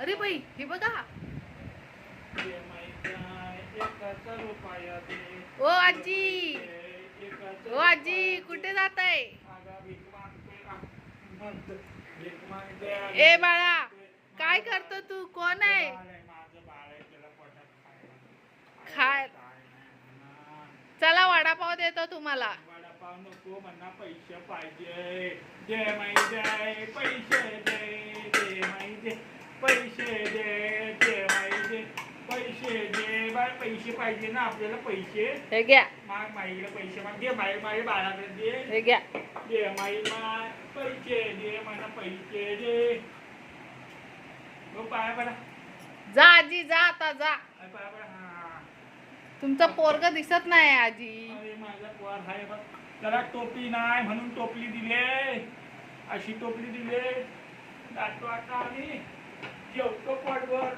अरे बाई हे बघा दे. ओ आजी ओ आजी कुठे. जात आहे ए बाळा. काय करतो तू कोण आहे. खाय-. चला वडापाव देतो तुम्हाला नको म्हणा पैसे पाहिजे. दे माई दे पैसे दे दे माई दे पैसे दे दे माई दे पैसे दे. बाय पैसे पाहिजे ना आपल्याला पैसे. हे घ्या. माग पैसे माग. दे माई माई बाळाकडे दे. हे घ्या. दे माई माय पैसे दे मला पैसे दे. हो पाया पडा. जा आजी जा आता जा. अरे पाया पडा. हा. तुमचं पोरग दिसत नाही आजी. अरे माझा पोर आहे बघ. त्याला टोपी नाही म्हणून टोपली दिले अशी टोपली दिले जातो आता आम्ही. जेवतो पोटवर